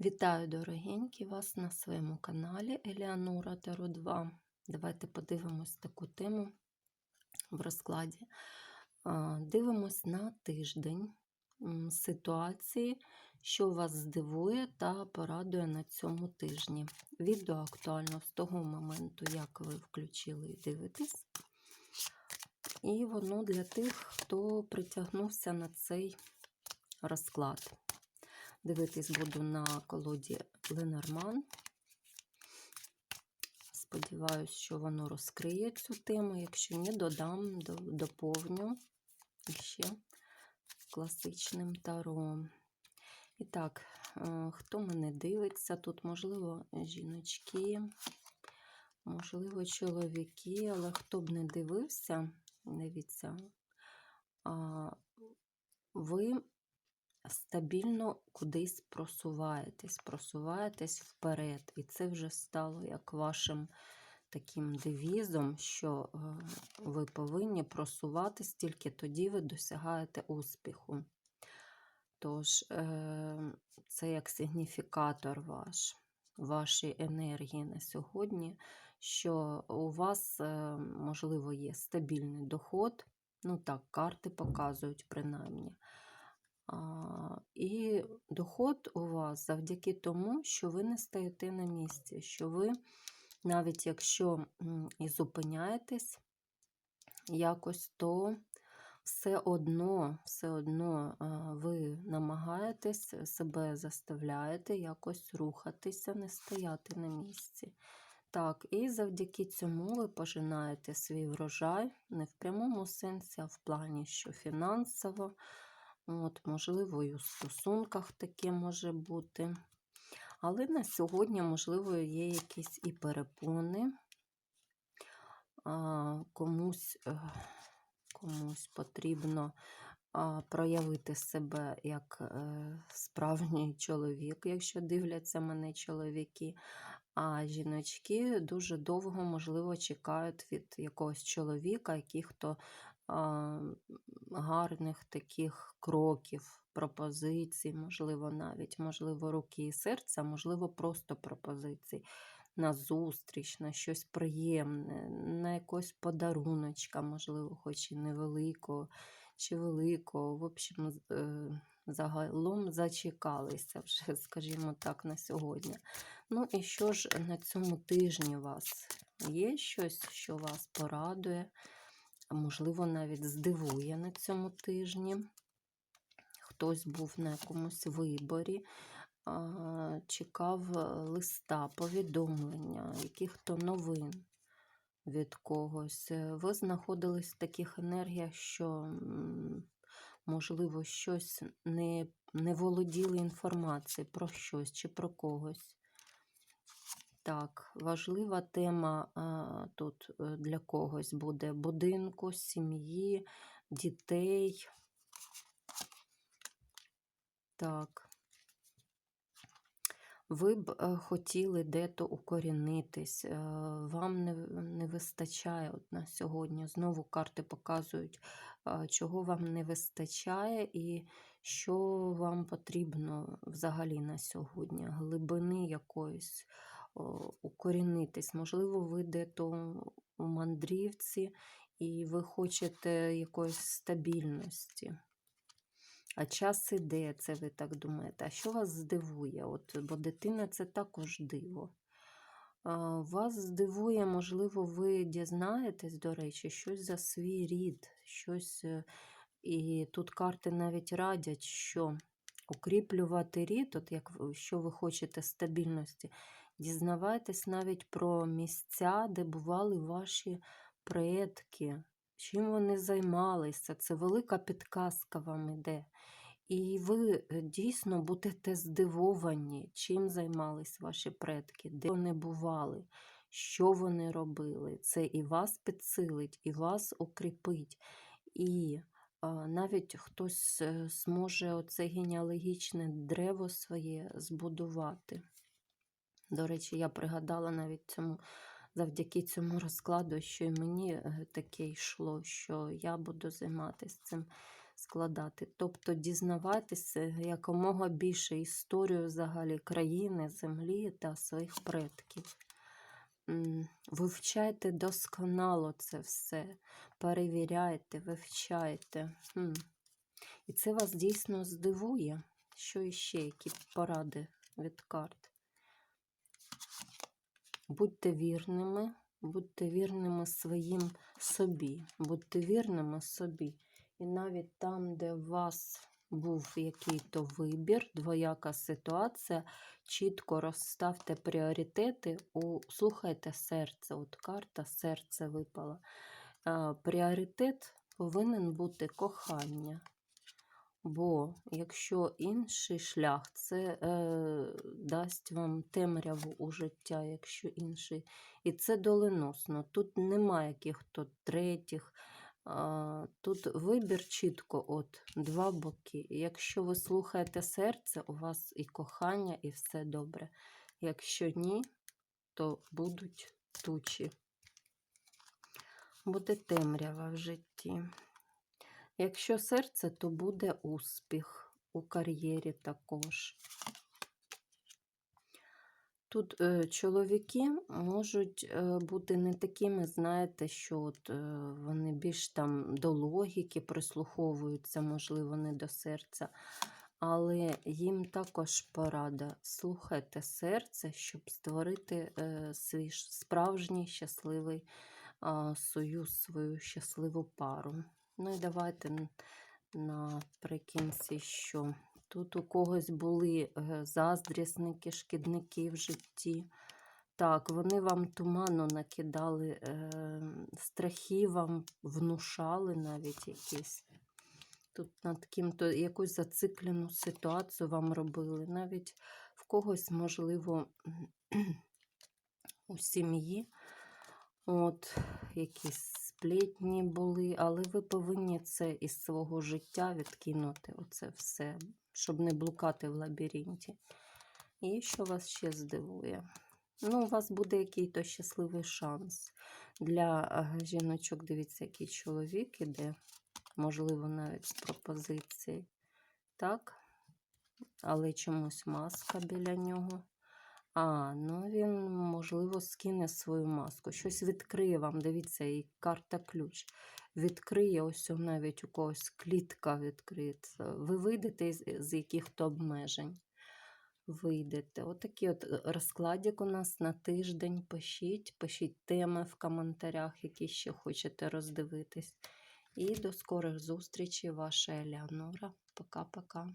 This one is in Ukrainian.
Вітаю, дорогенькі, вас на своєму каналі Еліанора Таро 2. Давайте подивимось таку тему в розкладі. Дивимось на тиждень ситуації, що вас здивує та порадує на цьому тижні. Відео актуально з того моменту, як ви включили і дивитесь. І воно для тих, хто притягнувся на цей розклад. Дивитись буду на колоді Ленорман. Сподіваюсь, що воно розкриє цю тему. Якщо ні, додам, доповню ще класичним таро. І так, е, хто мене дивиться? Тут, можливо, жіночки, можливо, чоловіки, але хто б не дивився, дивіться, ви стабільно кудись просуваєтесь, просуваєтесь вперед. І це вже стало як вашим таким девізом, що е, ви повинні просуватись, тільки тоді ви досягаєте успіху. Тож, е, це як сигніфікатор ваш, вашої енергії на сьогодні, що у вас, е, можливо, є стабільний доход. Ну так, карти показують принаймні. І доход у вас завдяки тому, що ви не стоїте на місці, що ви, навіть якщо і зупиняєтесь якось, то все одно, все одно ви намагаєтесь, себе заставляєте якось рухатися, не стояти на місці. Так, і завдяки цьому ви пожинаєте свій врожай не в прямому сенсі, а в плані, що фінансово. От, можливо, і у стосунках таке може бути. Але на сьогодні, можливо, є якісь і перепони. Комусь, е, комусь потрібно проявити себе як е, справжній чоловік, якщо дивляться мене чоловіки. А жіночки дуже довго, можливо, чекають від якогось чоловіка, який хто гарних таких кроків, пропозицій, можливо, навіть, можливо, руки і серця, можливо, просто пропозицій на зустріч, на щось приємне, на якогось подаруночка, можливо, хоч і невеликого чи великого. В общем, е, загалом зачекалися вже, скажімо так, на сьогодні. Ну і що ж на цьому тижні у вас є щось, що вас порадує? Можливо, навіть здивує на цьому тижні. Хтось був на якомусь виборі, чекав е, листа, повідомлення, яких-то новин від когось. Е, Ви знаходились в таких енергіях, що, можливо, щось не, не володіли інформацією про щось чи про когось. Так, важлива тема а, тут е, для когось буде будинку, сім'ї, дітей. Так. Ви б е, хотіли де-то укорінитись, е, вам не, не вистачає от на сьогодні. Знову карти показують, чого вам не вистачає і що вам потрібно взагалі на сьогодні. Глибини якоїсь укорінитись. Можливо, ви де-то у мандрівці і ви хочете якоїсь стабільності. А час іде, це ви так думаєте. А що вас здивує? От, бо дитина це також диво. Вас здивує, можливо, ви дізнаєтесь, до речі, щось за свій рід, щось. е, І тут карти навіть радять, що укріплювати рід, от як ви- хочете стабільності, дізнавайтесь навіть про місця, де бували ваші предки, чим вони займалися. Це велика підказка вам іде. І ви е, дійсно будете здивовані, чим займались ваші предки, де вони бували, що вони робили. Це і вас підсилить, і вас укріпить. І навіть хтось е, зможе оце генеалогічне древо своє збудувати. До речі, я пригадала навіть цьому завдяки цьому розкладу, що і мені е, таке йшло, що я буду займатися цим складати. Тобто дізнаватися якомога більше історію взагалі країни, землі та своїх предків. Вивчайте досконало це все, перевіряйте, вивчайте. І це вас дійсно здивує. Що іще, які поради від карт? Будьте вірними, будьте вірними своїм собі, будьте вірними собі. І навіть там, де вас був який-то вибір, двояка ситуація, чітко розставте пріоритети, у, слухайте серце. От карта серце випала. Пріоритет повинен бути кохання. Бо якщо інший шлях, це е, дасть вам темряву у життя, якщо інший. І це доленосно. Тут немає яких-то третіх. Тут вибір чітко от два боки. Якщо ви слухаєте серце, у вас і кохання, і все добре. Якщо ні, то будуть тучі. Буде темрява в житті. Якщо серце, то буде успіх у кар'єрі також. Тут е, чоловіки можуть е, бути не такими, знаєте, що от, е, вони більш там до логіки прислуховуються, можливо, не до серця. Але їм також порада. Слухайте серце, щоб створити свій справжній щасливий союз, свою щасливу пару. Ну і давайте наприкінці, що тут у когось були е, заздрісники, шкідники в житті. Так, вони вам туману накидали, е, страхи вам внушали навіть якісь. Тут над ким-то якусь зациклену ситуацію вам робили. Навіть в когось, можливо, у сім'ї. От, якісь сплетні були, але ви повинні це із свого життя відкинути, оце все, щоб не блукати в лабіринті. І що вас ще здивує? Ну, у вас буде який-то щасливий шанс. Для е, жіночок, дивіться, який чоловік іде, можливо, навіть з пропозиції. Так? Але чомусь маска біля нього. А, ну він, можливо, скине свою маску. Щось відкриє вам. Дивіться, і карта ключ. Відкриє ось навіть у когось клітка відкриється. Ви вийдете з, яких-то обмежень. Вийдете. Отакий от е, розкладик у нас на тиждень. Пишіть, пишіть теми в коментарях, які ще хочете роздивитись. І до скорих зустрічей, ваша Елеонора. Пока-пока.